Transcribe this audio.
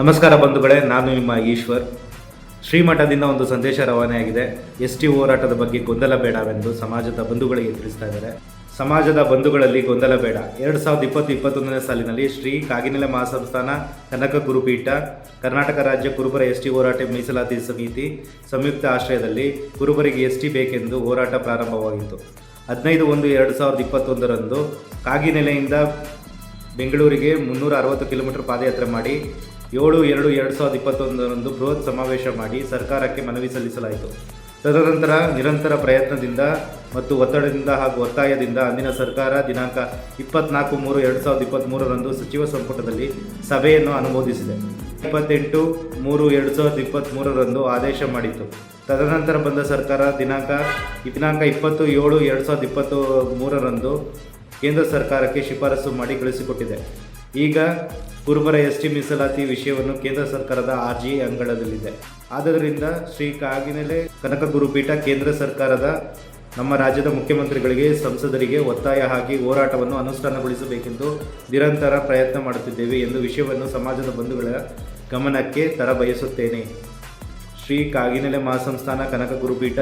ನಮಸ್ಕಾರ ಬಂಧುಗಳೇ, ನಾನು ನಿಮ್ಮ ಈಶ್ವರ್. ಶ್ರೀಮಠದಿಂದ ಒಂದು ಸಂದೇಶ ರವಾನೆಯಾಗಿದೆ. ಎಸ್ ಟಿ ಹೋರಾಟದ ಬಗ್ಗೆ ಗೊಂದಲ ಬೇಡವೆಂದು ಸಮಾಜದ ಬಂಧುಗಳಿಗೆ ತಿಳಿಸ್ತಾ ಇದ್ದಾರೆ. ಸಮಾಜದ ಬಂಧುಗಳಲ್ಲಿ ಗೊಂದಲ ಬೇಡ. ಎರಡು ಸಾವಿರದ ಇಪ್ಪತ್ತು ಇಪ್ಪತ್ತೊಂದನೇ ಸಾಲಿನಲ್ಲಿ ಶ್ರೀ ಕಾಗಿನೆಲೆ ಮಹಾಸಂಸ್ಥಾನ, ಕನಕ ಗುರುಪೀಠ, ಕರ್ನಾಟಕ ರಾಜ್ಯ ಕುರುಬರ ಎಸ್ ಟಿ ಹೋರಾಟ ಮೀಸಲಾತಿ ಸಮಿತಿ ಸಂಯುಕ್ತ ಆಶ್ರಯದಲ್ಲಿ ಕುರುಬರಿಗೆ ಎಸ್ ಟಿ ಬೇಕೆಂದು ಹೋರಾಟ ಪ್ರಾರಂಭವಾಗಿತ್ತು. ಹದಿನೈದು ಒಂದು ಎರಡು ಸಾವಿರದ ಇಪ್ಪತ್ತೊಂದರಂದು ಕಾಗಿನೆಲೆಯಿಂದ ಬೆಂಗಳೂರಿಗೆ ಮುನ್ನೂರ ಅರವತ್ತು ಕಿಲೋಮೀಟರ್ ಪಾದಯಾತ್ರೆ ಮಾಡಿ ಏಳು ಎರಡು ಎರಡು ಸಾವಿರದ ಇಪ್ಪತ್ತೊಂದರಂದು ಬೃಹತ್ ಸಮಾವೇಶ ಮಾಡಿ ಸರ್ಕಾರಕ್ಕೆ ಮನವಿ ಸಲ್ಲಿಸಲಾಯಿತು. ತದನಂತರ ನಿರಂತರ ಪ್ರಯತ್ನದಿಂದ ಮತ್ತು ಒತ್ತಡದಿಂದ ಹಾಗೂ ಒತ್ತಾಯದಿಂದ ಅಂದಿನ ಸರ್ಕಾರ ದಿನಾಂಕ ಇಪ್ಪತ್ನಾಲ್ಕು ಮೂರು ಎರಡು ಸಾವಿರದ ಇಪ್ಪತ್ತ್ಮೂರರಂದು ಸಚಿವ ಸಂಪುಟದಲ್ಲಿ ಸಭೆಯನ್ನು ಅನುಮೋದಿಸಿದೆ. ಇಪ್ಪತ್ತೆಂಟು ಮೂರು ಎರಡು ಸಾವಿರದ ಇಪ್ಪತ್ತ್ಮೂರರಂದು ಆದೇಶ ಮಾಡಿತ್ತು. ತದನಂತರ ಬಂದ ಸರ್ಕಾರ ದಿನಾಂಕ ದಿನಾಂಕ ಇಪ್ಪತ್ತು ಏಳು ಎರಡು ಸಾವಿರದ ಇಪ್ಪತ್ತು ಮೂರರಂದು ಕೇಂದ್ರ ಸರ್ಕಾರಕ್ಕೆ ಶಿಫಾರಸು ಮಾಡಿ ಕಳಿಸಿಕೊಟ್ಟಿದೆ. ಈಗ ಕುರುಬರ ಎಸ್ ಟಿ ಮೀಸಲಾತಿ ವಿಷಯವನ್ನು ಕೇಂದ್ರ ಸರ್ಕಾರದ ಆರ್ಜಿ ಅಂಗಳದಲ್ಲಿದೆ. ಆದ್ದರಿಂದ ಶ್ರೀ ಕಾಗಿನೆಲೆ ಕನಕ ಗುರುಪೀಠ ಕೇಂದ್ರ ಸರ್ಕಾರದ ನಮ್ಮ ರಾಜ್ಯದ ಮುಖ್ಯಮಂತ್ರಿಗಳಿಗೆ, ಸಂಸದರಿಗೆ ಒತ್ತಾಯ ಹಾಕಿ ಹೋರಾಟವನ್ನು ಅನುಷ್ಠಾನಗೊಳಿಸಬೇಕೆಂದು ನಿರಂತರ ಪ್ರಯತ್ನ ಮಾಡುತ್ತಿದ್ದೇವೆ ಎಂದು ವಿಷಯವನ್ನು ಸಮಾಜದ ಬಂಧುಗಳ ಗಮನಕ್ಕೆ ತರಬಯಸುತ್ತೇನೆ. ಶ್ರೀ ಕಾಗಿನೆಲೆ ಮಹಾಸಂಸ್ಥಾನ ಕನಕ ಗುರುಪೀಠ